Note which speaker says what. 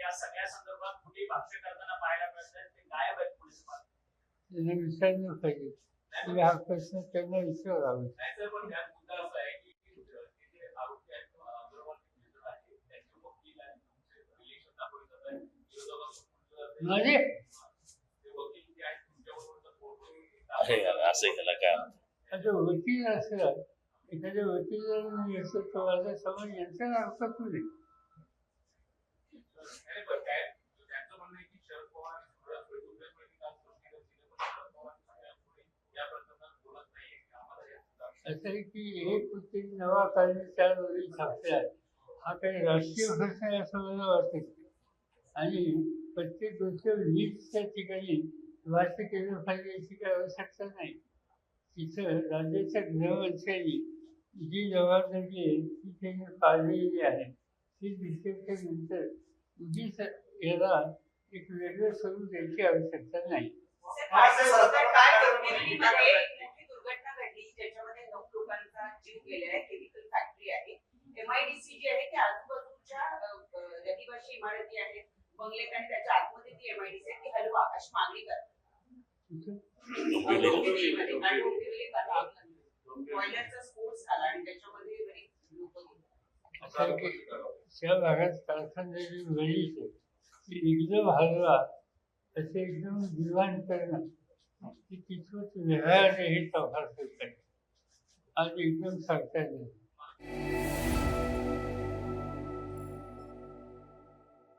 Speaker 1: या सगळ्या संदर्भात कुठे भाष्य करताना पाहायला मिळतात ते गायब आहेत पोलीस त्यांना विचारणं पाहिजे हा प्रश्न त्यांना विचारावा पण त्यात मुद्दा आहे
Speaker 2: म्हणजे?
Speaker 1: ते वकील
Speaker 3: असं त्याला काय
Speaker 2: आता वकील असलं एखाद्या वकील असं तो माझा समाज यांचा असं आहे की हे कुठेतरी नवा कायदे चार वरील हा काही राष्ट्रीय प्रश्न आहे असं मला वाटत आणि प्रत्येक गोष्ट वीजच्या ठिकाणी भाष्य केलं पाहिजे याची काही आवश्यकता नाही. तिथं राज्याच्या गृहमंत्र्यांनी जी जबाबदारी आहे ती त्यांनी पाळलेली आहे. ती दिसल्यानंतर उगीच याला एक वेगळं स्वरूप द्यायची आवश्यकता नाही.
Speaker 4: त्याच्यामध्ये
Speaker 2: त्या भागात कारखानदारी वेळीच आहे की एकदम हलवा असे एकदम दिवाण करणं की तिथूनच वेगळ्या हे तपास आज एकदम सांगता येईल